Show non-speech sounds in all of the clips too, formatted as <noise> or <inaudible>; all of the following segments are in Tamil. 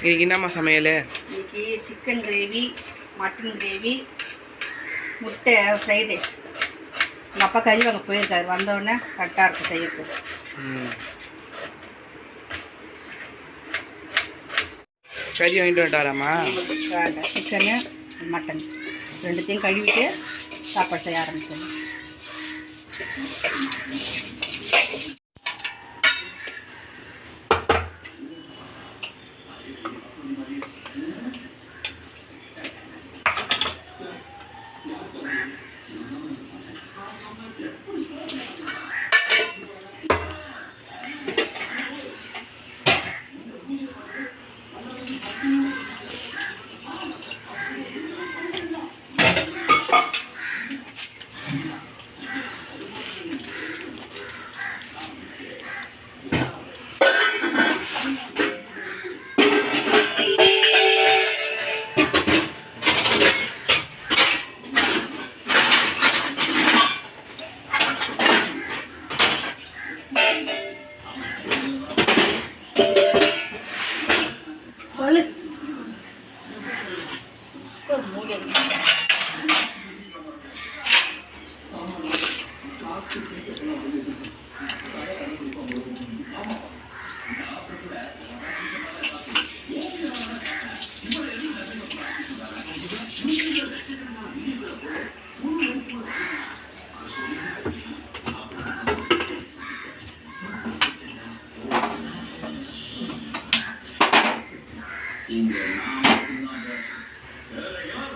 இன்னைக்கு என்னம்மா சமையல்? இன்னைக்கு சிக்கன் கிரேவி மட்டன் கிரேவி முட்டை ஃப்ரைட் ரைஸ் எங்கள் அப்பா கறி வாங்க போயிருக்காரு. வந்தோடனே கரெக்டாக இருக்கும் செய்யறதுக்கு. ம். கறி வாங்கிட்டு வந்துட்டாராம்மா? வேண்டாம் சிக்கனு மட்டன் ரெண்டுத்தையும் கழுவிட்டு சாப்பாடு செய்ய ஆரம்பிச்சேன்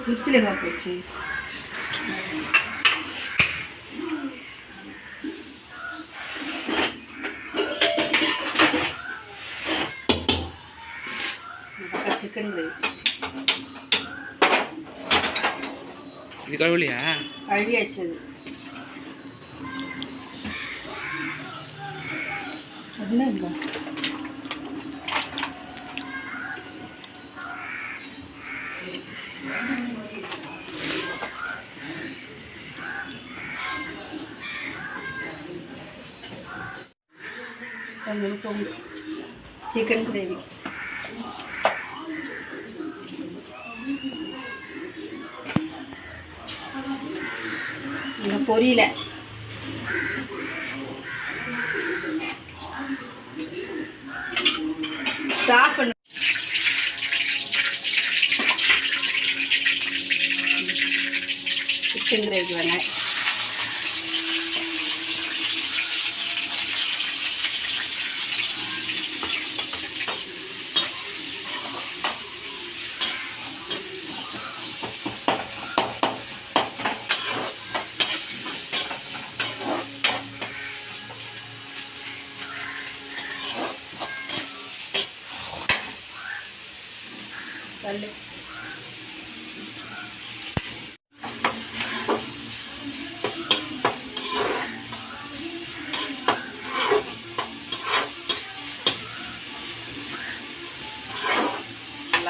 விசில் எங்கே போச்சு சிக்கன் கிரேவி இது கழுவலையா கழுவியாச்சு அது என்ன இல்லை கொஞ்சம் சோம்பு சிக்கன் கிரேவி இந்த பொரியல. ஸ்டாப் பண்ணு. சிக்கன் கிரேவி வேணாம்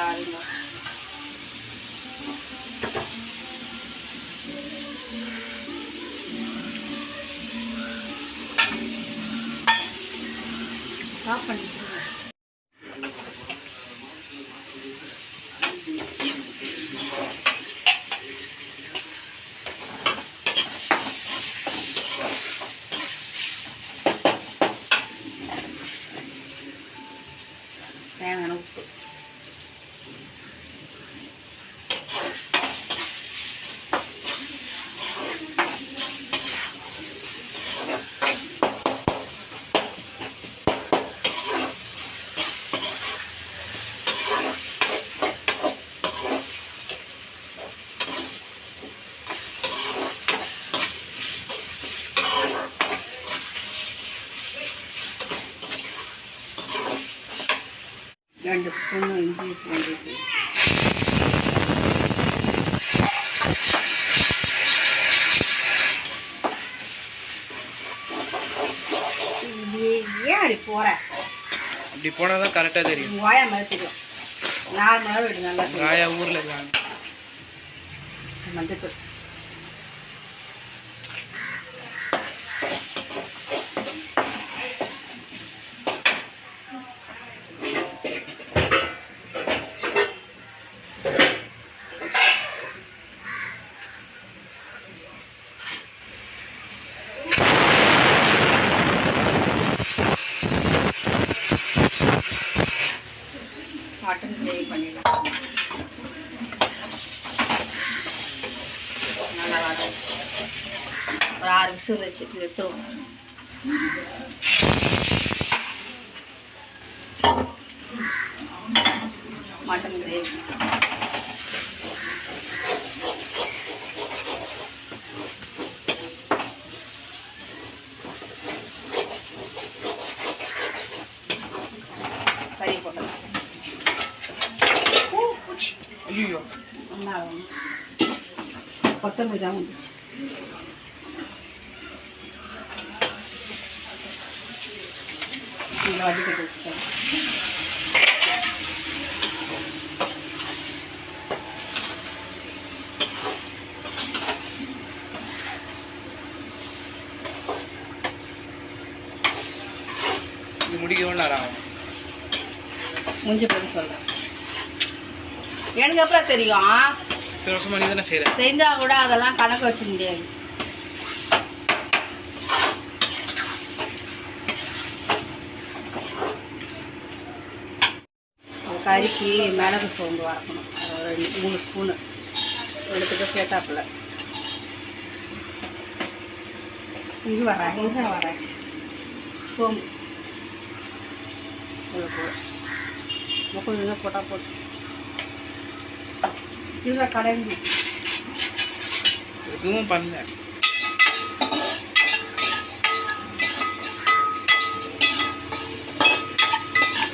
நல்லா இருங்க ஆஃப் பண்ணிட்டு தேவையான உப்பு ரெண்டு ஸ்பூன் இஞ்சி பூண்டு ஏன் அப்படி போற. அப்படி போனால் தான் கரெக்டாக தெரியும். வாயா தெரியும் நாலு மணி நேரம் நல்லா ஊரில் இருக்காங்க மஞ்சத்தூள். மட்டன் கிரேவி பண்ணிடலாம். நல்லா வதங்க ஒரு ஆறு விசில் வச்சு எடுத்துருவோம். மட்டன் கிரேவி கறி போட்டலாம் ஐயோ நல்லா தான் வந்துச்சு நல்லா வேண்டாம் ஆகும். முடிஞ்ச சொல்கிறேன் எனக்கு அப்புறம் தெரியும்? இத்தனை வருஷம் பண்ணி தானே செய்கிற செஞ்சா கூட அதெல்லாம் கணக்கு வச்சுக்க முடியாது. கறிக்கு மிளகு சோம்பு வறக்கணும். ஒரு ரெண்டு மூணு ஸ்பூனு. எடுத்துட்டு சேட்டாப்பில் இது வர இது வர சோம்பு. கொஞ்சம் கொஞ்சம் போட்டால் போட்டு இதில் கடைஞ்சி எதுவும் பண்ணல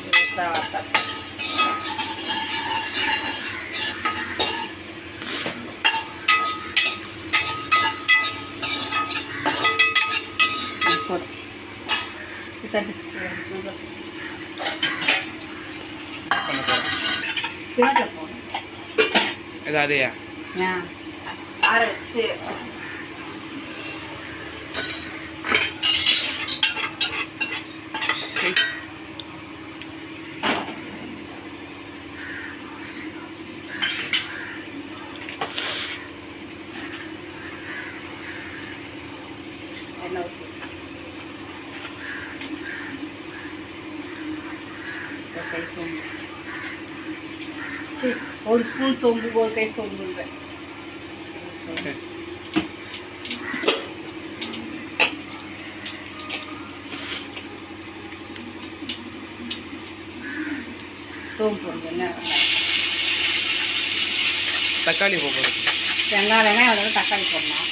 லேசா ஏன்? ஆற வச்சுட்டு சரி. எண்ணெய் ஊற்றி ஒரு கை சோம்பு சரி ஸ்பூன் சோம்பு சோம்புங்க சரி. சோம்பு தக்காளி போகிறது வெங்காயம் வெங்காயம் அவ்வளோ தக்காளி போடலாம்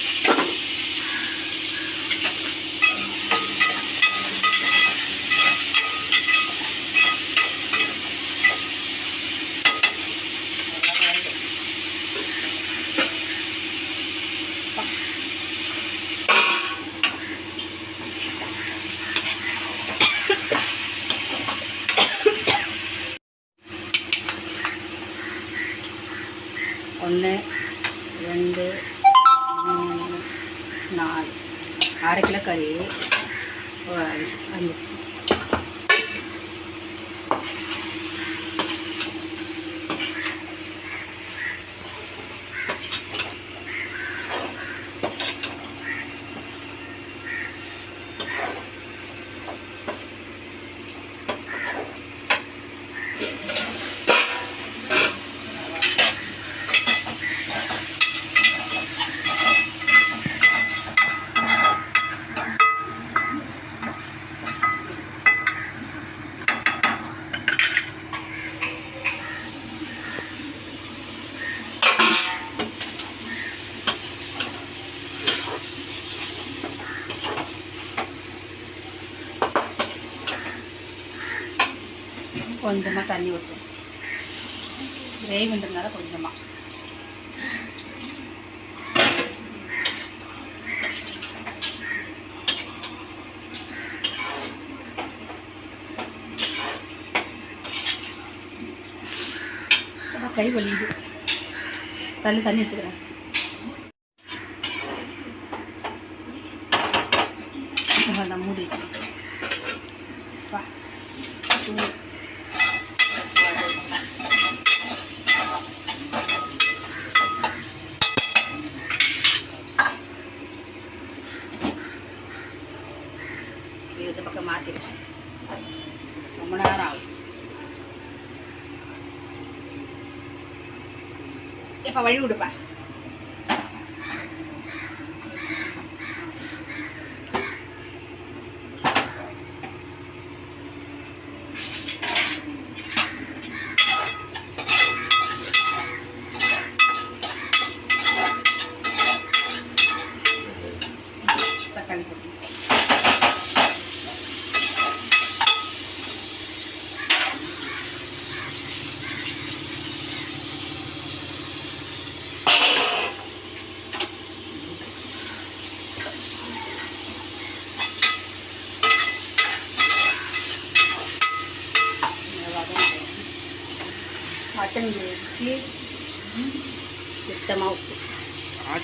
ஒன்று ரெண்டு மூணு நாலு அரை கிலோ கறி ஒரு அஞ்சு அஞ்சு கொஞ்சமாக தண்ணி ஊற்றும் கிரேவின்றதுனால கொஞ்சமாக கை வலியுது தண்ணி தண்ணி எடுத்துக்கிறேன்.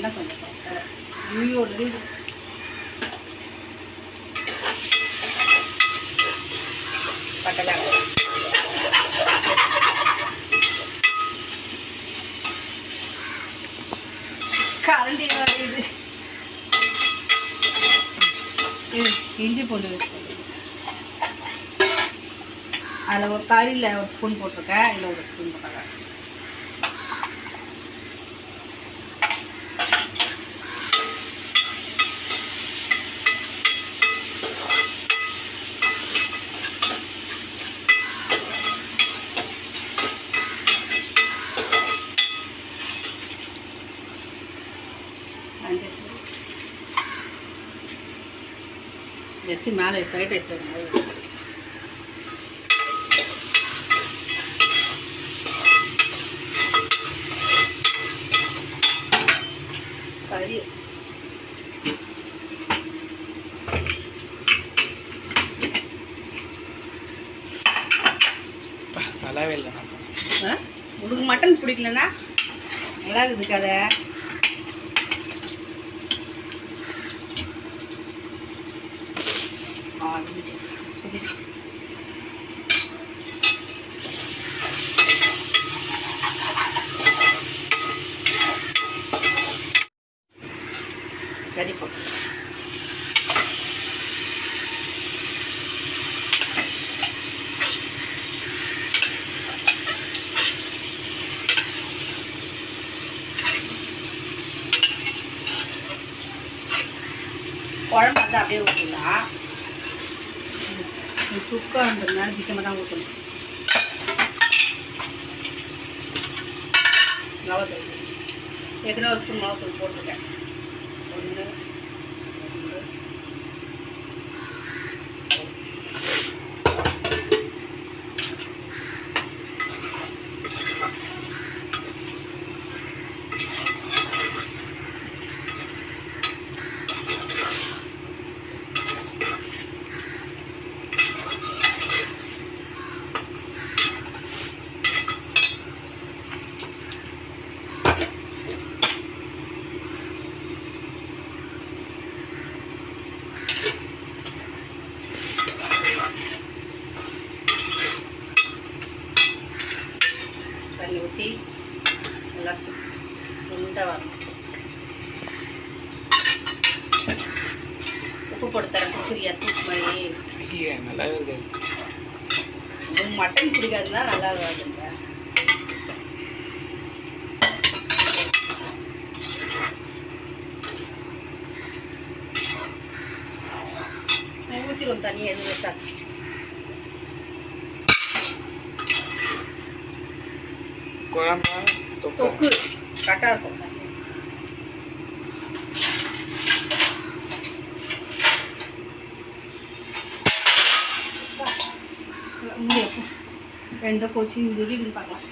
எண்ணெய் கொஞ்சம் போட்டு. ஐயோ ரெடி பட்டை கரண்டி வருது இஞ்சி பூண்டு வச்சு அதில் ஒரு கறியில் ஒரு ஸ்பூன் போட்டிருக்கேன். இல்லை ஒரு ஸ்பூன் போட்டிருக்கேன். எடுத்து மேலே ஃப்ரைட் ரைஸ் வரும்போது கறி. நல்லாவே இல்லை? உனக்கு மட்டன் பிடிக்கலன்னா? நல்லா இருக்குது. கதை ஆ இருந்துச்சு சரி கறி போட்டு குழம்பு வந்து அப்படியே ஊற்றிடலாம் சுக்கான்றதுனால சிக்கமாக தான் ஊற்றணும் மிளகாத்தூள் ஏற்கனவே ஒரு ஸ்பூன் மிளகாத்தூள் போட்டிருக்கேன் ஒன்று ரெண்டு தண்ணி ஊற்றி நல்லா சு சுண்ட வரணும் உப்பு போட்டு தரேன் குச்சிரியா சூப் மாதிரி ஐயே நல்லாவே இருக்காது உனக்கு மட்டன் பிடிக்காதுன்னா நல்லா இருக்காதுங்க இருக்கும் தனியாக எதுவும் வேஸ்ட் ஆகும் குழம்பா தொக்கு தொக்கு கரெக்டாக இருக்கும் முடியும் ரெண்டு கொச்சி துரின்னு பார்க்கலாம்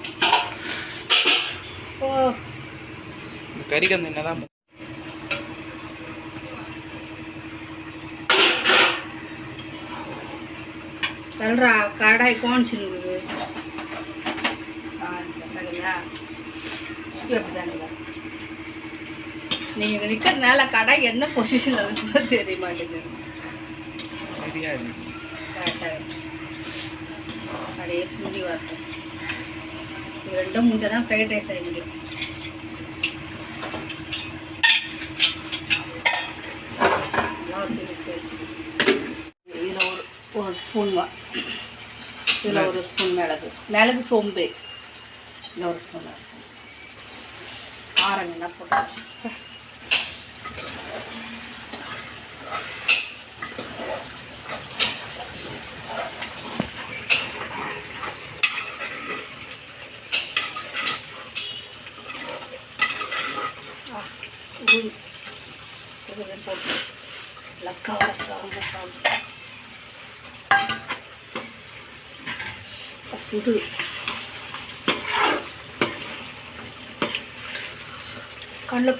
ஓ. இந்த கறிக்கு அந்த என்னதான் தல்றா கடாய் கோணிச்சுருக்குது தகுதா அப்படிதானுங்க நீங்கள் நிற்கிறதுனால கடாய் என்ன பொசிஷனில் இருக்குன்னு தெரிய மாட்டேங்குது. கரெக்டாக கடைசி முடி வரட்டும் இது ரெண்டும் முடிஞ்சால் தான் ஃப்ரைட் ரைஸ் செய்ய முடியும் நல்லா ஒரு துணிக்கு வச்சு இதில் ஒரு ஒரு ஸ்பூன் வா இதில் ஒரு ஸ்பூன் மிளகு மிளகு சோம்பு இதில் ஒரு ஸ்பூன் ஆரங்க என்ன போட்டு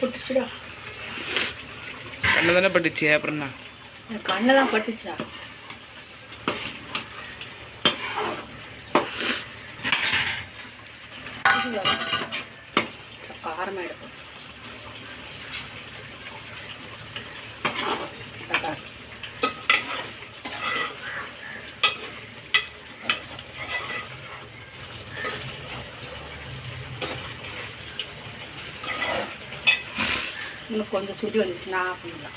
பட்டுச்சுடா. கண்ணு தானே பட்டுச்சு அப்புறம் என்ன கண்ணில் தான் பட்டுச்சா? இன்னும் கொஞ்சம் சுடி வந்துச்சுன்னா பண்ணலாம்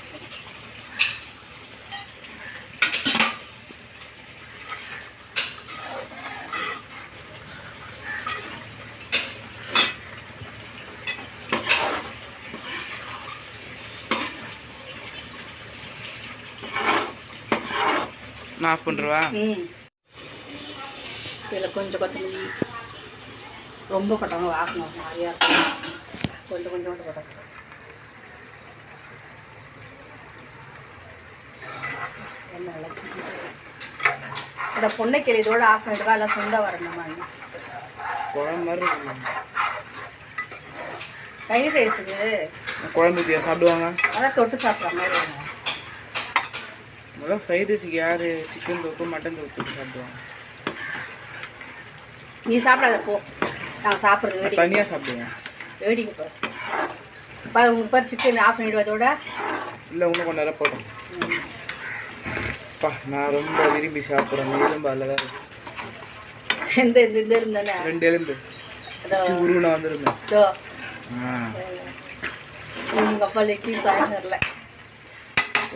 நான் ஆஃப் பண்ணுறவா ம். இதில் கொஞ்சம் கொத்தமல்லி ரொம்ப கொட்டாமல் வாசனை மாதிரியா இருக்கும். கொஞ்சம் கொஞ்சம் கொட்டணும். இந்த பொண்ணைக்கீரை இதோட ஆஃப் பண்ணிட்டு இல்லை சுண்டை வரணும் மாதிரி ஃப்ரைட் ரைஸுக்கு குழம்பு ஊற்றியா சாப்பிடுவாங்க? அதான் தொட்டு சாப்பிட்ற மாதிரி முதல்ல ஃப்ரைட் ரைஸுக்கு யார் சிக்கன் தொக்கு மட்டன் தொக்கு சாப்பிடுவாங்க? நீ சாப்பிடாத போ. நான் சாப்பிட்றது தனியாக சாப்பிடுவேன். வேடிக்கை போ பாரு உங்களுக்கு பாரு சிக்கன் ஆஃப் பண்ணிட்டு அதோட இல்லை இன்னும் கொஞ்ச நேரம் போட்டோம் ம். பா நான் ரொம்ப விரும்பி சாப்பிட்றேன் எலும்பு அதில் தான் இந்த இந்த இருந்தானே? ரெண்டு எலும்பு அதோ. உருவனா வந்துருமே இதோ. ஆ. உங்க அப்பா லெக்கி சாயந்தரல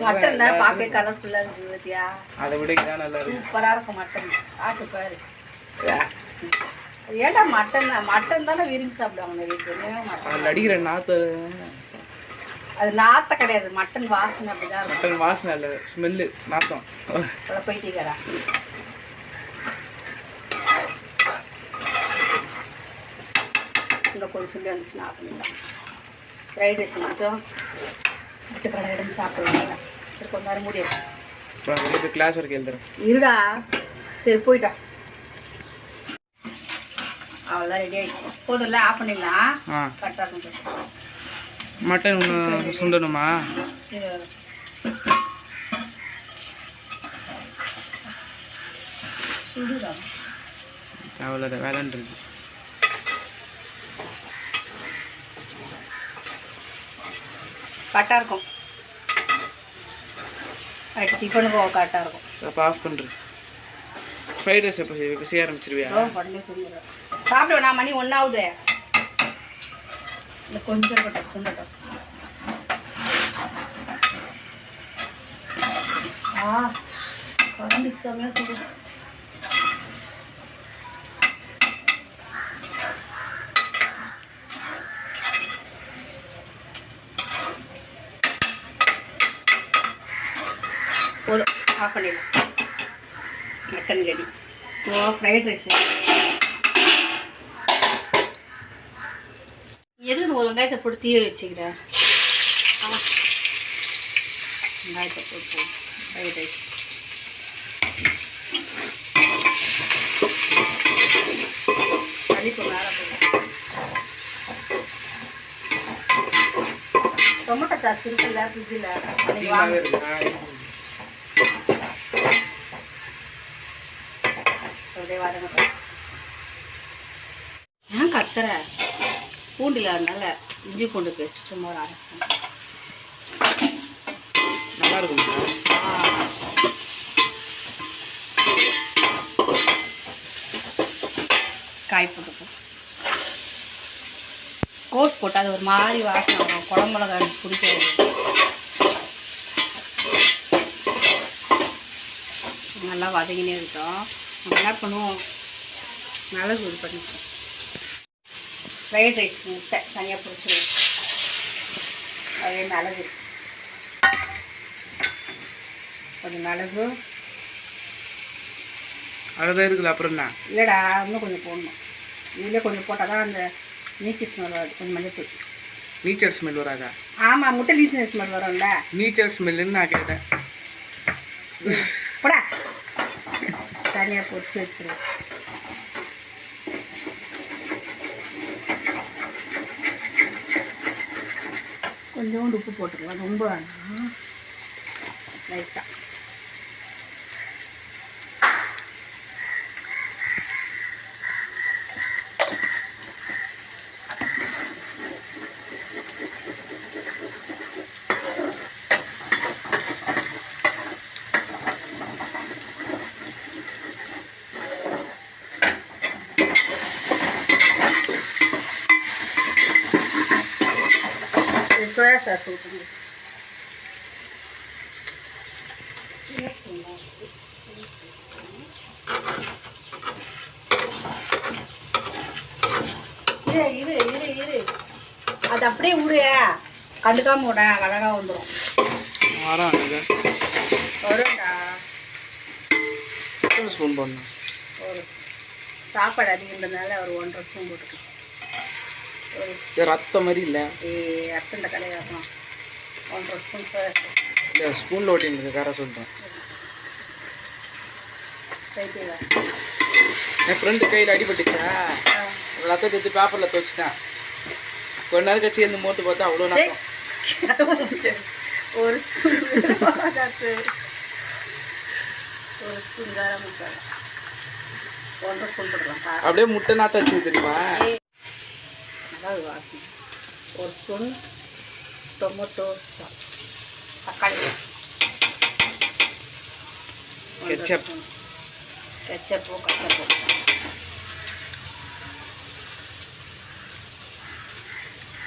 மட்டன் தான் பார்க்க கலர்ஃபுல்லாக இருக்குது பத்தியா? அதை விட நல்லா சூப்பராக இருக்கும் மட்டன். ஆட்டு பாரு. ஏன்டா மட்டன் மட்டன் தானே விரும்பி சாப்பிடுவாங்க நிறைய பேர். மட்டன் அடிக்கிற நாற்று. அது நாத்த கிடையாது மட்டன் வாசனை அப்படிதான் மட்டன் வாசனை இல்லை ஸ்மெல்லு நாத்தம். அவ்வளோ போயிட்டீங்கடா இந்த கொஞ்சம் சொல்லி வந்துச்சுன்னா பண்ணிடலாம் ஃப்ரைட் ரைஸ் மட்டும். விட்டு கடை இடந்து சாப்பிடுவாங்க சரி கொஞ்ச நேரம் முடியாது கிளாஸ் ஒர்க் எழுதுறேன். இருடா. சரி போயிட்டா. அவ்வளோதான் ரெடி ஆயிடுச்சு. போதும்ல ஆஃப் பண்ணிடலாம். கரெக்டாக இருக்கும் மட்டன் ஒன்று சுண்டணுமா? அவ்வளோதான் வேலைன்றது கரெக்டாக இருக்கும். நைட்டு டிஃபனுக்கு கரெக்டாக இருக்கும். அப்போ ஆஃப் பண்ணுறேன் ஃப்ரைட் ரைஸ் எப்போ செய்ய ஆரம்பிச்சிருவியா? ஓ பண்ணி செஞ்சிடும் சாப்பிட நான் மணி ஒன்றாவது இல்லை கொஞ்சம் இருக்கட்டும் சுண்டட்டும் ஆ குழம்பு செம்மையாக சொல்லு போதும் ஆஃப் பண்ணிடலாம். மட்டன் ரெடி ஃப்ரைட் ரைஸ் ஒரு வெங்காயத்தை போட்டு தீய வச்சுக்கிறேன். ஆ. வெங்காயத்தை போட்டு ஃப்ரைட் ரைஸ். மல்லிப்பூ மேலே போடுறேன். டொமேட்டோ சாஸ் இருக்குல்ல ஃப்ரிட்ஜில். அப்படியே வதங்க ஏன் கத்துற? பூண்டில் அதனால இஞ்சி பூண்டு பேஸ்ட் சும்மா ஒரு அரை. நல்லா இருக்குங்களா ஆ. காய் போட்டுப்போம் கோஸ் போட்டு அது ஒரு மாதிரி வாசனை வரும். குழம்புலகா பிடிக்காது நல்லா வதங்கினே இருக்கட்டும். நம்ம என்ன பண்ணுவோம்? மிளகு இது பண்ணிப்போம். ஃப்ரைட் ரைஸ் முட்டை தனியாக பிடிச்சிருவோம். அதே மிளகு. கொஞ்சம் மிளகு. அதுதான் இருக்குல்ல அப்புறம் என்ன? இல்லைடா இன்னும் கொஞ்சம் போடணும். இதில் கொஞ்சம் போட்டால் தான் அந்த நீச்சி ஸ்மெல் வரும் கொஞ்சம் மஞ்சள் நீச்சல் ஸ்மெல் வராதா? ஆமாம் முட்டை நீச்சி ஸ்மெல் வரும்ல. நீச்சல் ஸ்மெல்லுன்னு நான் கேட்டேன். போடா. தனியாக பொரிச்சு வச்சிருவோம். கொஞ்சோண்டு உப்பு போட்டுக்கலாம். ரொம்ப வேணாம். லைட்டாக சாஸ் ஊற்றுங்க இரு இரு இரு அது அப்படியே விடு. கண்டுக்காம விட அழகா வந்துடும் வரும்டா. ஸ்பூன் போடணும் ஒரு சாப்பாடு அதிகன்றதுனால ஒரு ஒன்றரை ஸ்பூன் போட்டுக்கலாம். ரத்தம் மாதிரி இல்லை. அத்தனை கடையாகும் ஒன்றரை ஸ்பூன் இல்லை ஸ்பூனில் ஓட்டின்னு கார சொல்லிட்டேன் ரைட்டுங்களா என் ஃப்ரெண்டு கையில் அடிபட்டுச்சா? ரத்தத்தை எடுத்து பேப்பரில் துவச்சிட்டேன். கொஞ்ச நேரம் கழிச்சு இருந்து மோட்டு பார்த்தா அவ்வளோ ஒரு. ஒரு ஸ்பூன் கரம் மசாலா ஒன்றரை ஸ்பூன் போட்டுக்கலாம் காரம் அப்படியே முட்டை நாத்த வச்சு தெரியுமா? அதாவது வாசனை ஒரு ஸ்பூன் டொமேட்டோ சாஸ் தக்காளி Ketchup. கெச்சப்போ கச்சப்போ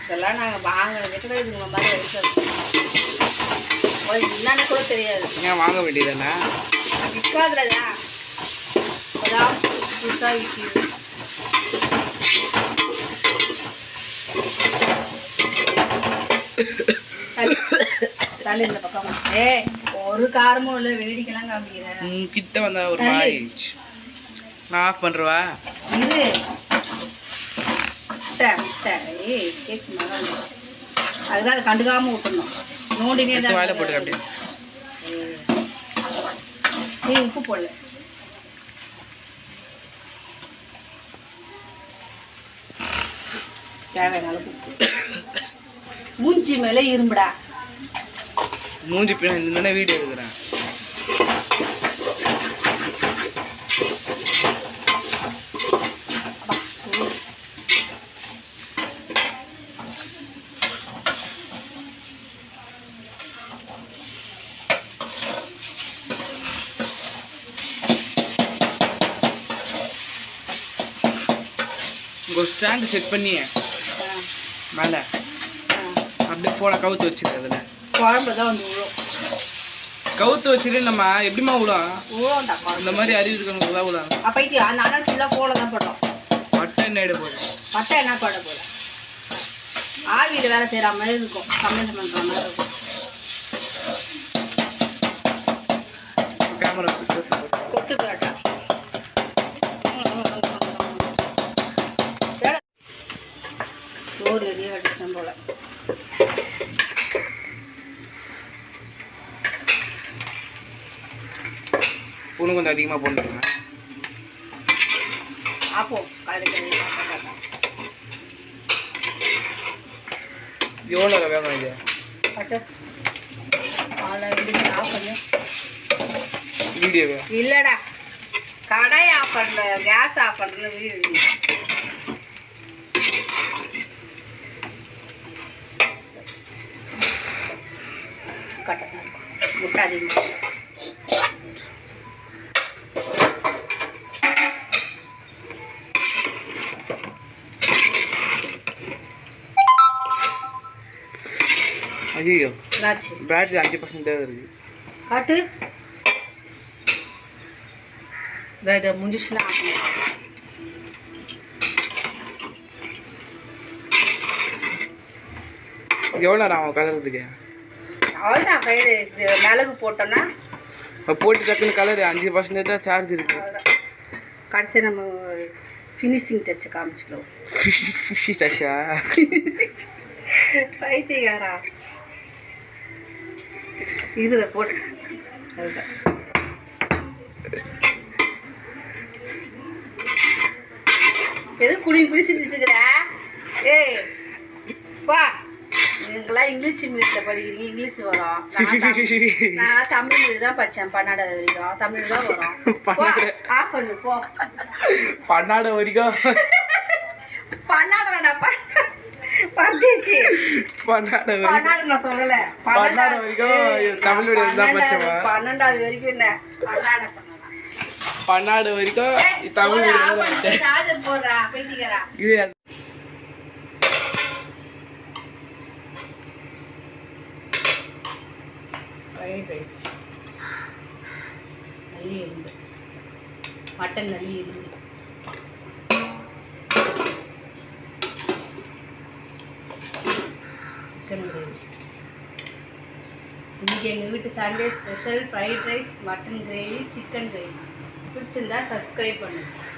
இதெல்லாம் நாங்கள் வாங்கின கிட்ட இதுங்க மாதிரி வச்சு என்னன்னு கூட தெரியாது. ஏன் வாங்க வேண்டியதானே விற்காதுலதா இப்போதான் புதுசாக விற்கிது. இந்த பக்கம் ஏ ஒரு காரமும் இல்லை வேடிக்கைலாம் காமிக்கிறேன் கிட்ட வந்தா ஒரு மாதிரி. நான் ஆஃப் பண்ணுறவா இது இருக்கு. அதுதான் அதை கண்டுக்காம விட்டுணும் நோண்டினே தான் வாயில போட்டுக்க அப்படியே. ஏய் உப்பு போடல. தேவையான மூஞ்சி மேலே இரும்புடா. மூஞ்சி பின்ன வீடு வீடியோ எடுக்கிறேன். ஒரு ஸ்டாண்டு செட் பண்ணி மேலே. அப்படியே ஃபோனை கவுத்து வச்சிரு அதில். குழம்புல தான் வந்து விழும் கவுத்து வச்சிரு நம்ம எப்படிம்மா விடும் விழும்டா குழம்பு இந்த மாதிரி அறிவு இருக்கவங்களுக்கு தான் விடும் அப்போ இது அந்த அண்ணன் ஃபுல்லாக ஃபோனில் தான் போட்டோம். பட்டை என்ன எடு போகுது? பட்டை என்ன போட போல ஆவியில் வேலை செய்கிற மாதிரி இருக்கும். சமையல் பண்ணுற மாதிரி இருக்கும். கேமரா அதிகமாக போட்டுருங்க எவ்வளோ வேகணும் இது? பட்டு அதில் வீடு ஆஃப் பண்ணு. வீடியோவே? இல்லைடா. கடை ஆஃப் பண்ணல. கேஸ் ஆஃப் பண்ணுற வீடு கட்ட முட்டை அதிகமாக ஐயோ பேட்டரி அஞ்சு பர்சன்ட் இருக்குது காட்டு இதோ முடிஞ்சிச்சுன்னா. எவ்வளோ நேரம் ஆகும் கலர்றதுக்கு அவ்வளோதான் மிளகு போட்டோன்னா போட்டு டக்குன்னு கலர் அஞ்சு பர்சன்டேஜ் தான் சார்ஜ் இருக்குது அவ்வளோதான் கடைசி நம்ம ஃபினிஷிங் டச் காமிச்சிக்கலாம் ஃபிஷ் டச்சா பைத்தியக்காரா இதுல போட்டு அதுதான். எது குடி குடி செஞ்சுட்டு ஏய் வா. நீங்களாம் இங்கிலீஷ் மீடியத்தில் படிக்கிறீங்க இங்கிலீஷ் வரும். நான் <laughs> தமிழ் நான் மீடியம் தான் படித்தேன் பன்னெண்டாவது வரைக்கும். தமிழ் தான் வரும். ஆஃப் பண்ணு போ. பன்னாட வரைக்கும். பன்னாடா பர்தேசி. பன்னாட வரைக்கும். பன்னாடு நான் சொல்லல. பன்னாடு வரைக்கும் தமிழ் medium தான் படிச்சவா? பன்னெண்டாவது வரைக்கும் என்ன? பன்னாட சொன்னேன். பன்னாடு வரைக்கும் இது தமிழ் medium தான் படிச்சேன். சார்ஜர் போடுறா பேசிக்கிறா. இது ஃப்ரைட் ரைஸ் நல்லி எலும்பு. மட்டன் நல்லி எலும்பு. சிக்கன் கிரேவி இன்றைக்கி எங்கள் வீட்டு Sunday special fried rice mutton gravy chicken gravy பிடிச்சிருந்தா சப்ஸ்கிரைப் பண்ணுங்கள்